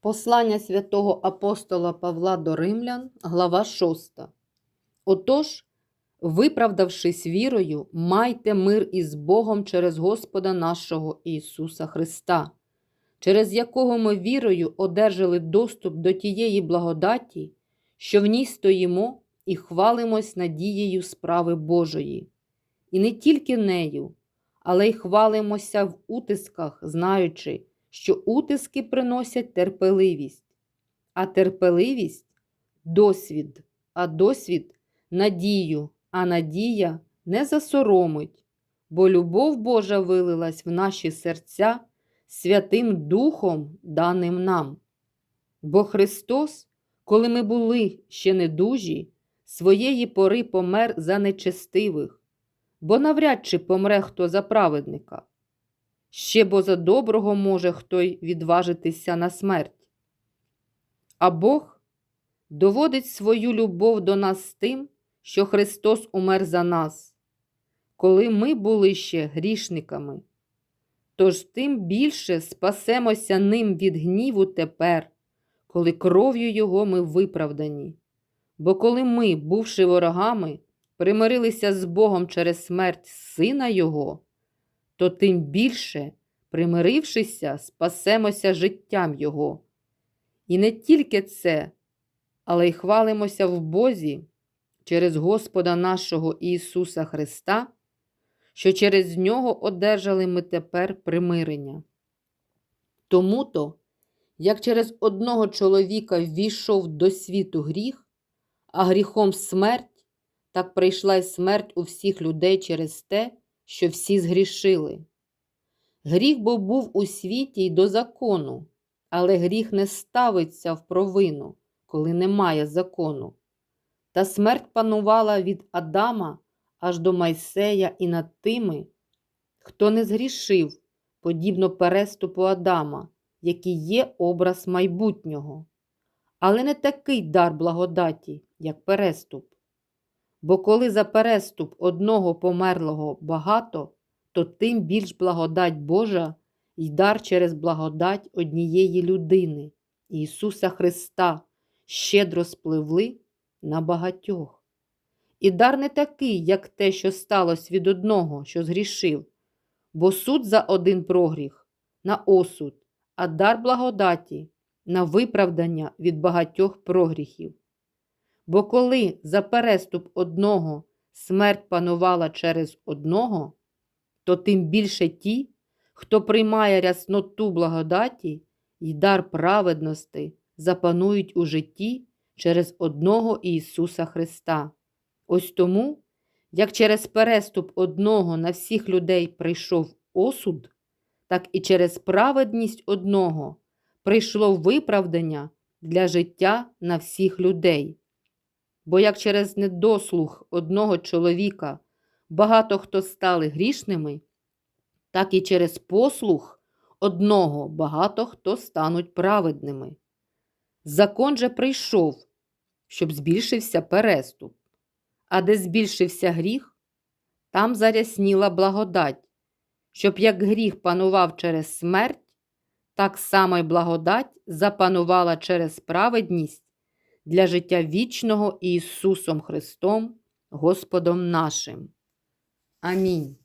Послання святого апостола Павла до Римлян, глава 6. Отож, виправдавшись вірою, майте мир із Богом через Господа нашого Ісуса Христа, через якого ми вірою одержали доступ до тієї благодаті, що в ній стоїмо і хвалимось надією справи Божої. І не тільки нею, але й хвалимося в утисках, знаючи, що утиски приносять терпеливість, а терпеливість досвід, а досвід надію, а надія не засоромить, бо любов Божа вилилась в наші серця Святим Духом, даним нам. Бо Христос, коли ми були ще недужі, своєї пори помер за нечестивих, бо навряд чи помре хто за праведника. Ще бо за доброго може хто й відважитися на смерть. А Бог доводить свою любов до нас тим, що Христос умер за нас, коли ми були ще грішниками. Тож тим більше спасемося ним від гніву тепер, коли кров'ю Його ми виправдані. Бо коли ми, бувши ворогами, примирилися з Богом через смерть Сина Його, то тим більше, примирившися, спасемося життям Його. І не тільки це, але й хвалимося в Бозі через Господа нашого Ісуса Христа, що через Нього одержали ми тепер примирення. Тому то, як через одного чоловіка ввійшов до світу гріх, а гріхом смерть, так прийшла й смерть у всіх людей через те, що всі згрішили. Гріх бо був у світі й до закону, але гріх не ставиться в провину, коли немає закону. Та смерть панувала від Адама аж до Майсея і над тими, хто не згрішив, подібно переступу Адама, який є образ майбутнього, але не такий дар благодаті, як переступ. Бо коли за переступ одного померлого багато, то тим більш благодать Божа й дар через благодать однієї людини, Ісуса Христа, щедро спливли на багатьох. І дар не такий, як те, що сталося від одного, що згрішив, бо суд за один прогріх на осуд, а дар благодаті на виправдання від багатьох прогріхів. Бо коли за переступ одного смерть панувала через одного, то тим більше ті, хто приймає рясноту благодаті й дар праведності, запанують у житті через одного Ісуса Христа. Ось тому, як через переступ одного на всіх людей прийшов осуд, так і через праведність одного прийшло виправдання для життя на всіх людей. Бо як через недослух одного чоловіка багато хто стали грішними, так і через послух одного багато хто стануть праведними. Закон же прийшов, щоб збільшився переступ, а де збільшився гріх, там зарясніла благодать, щоб як гріх панував через смерть, так само й благодать запанувала через праведність для життя вічного Ісусом Христом, Господом нашим. Амінь.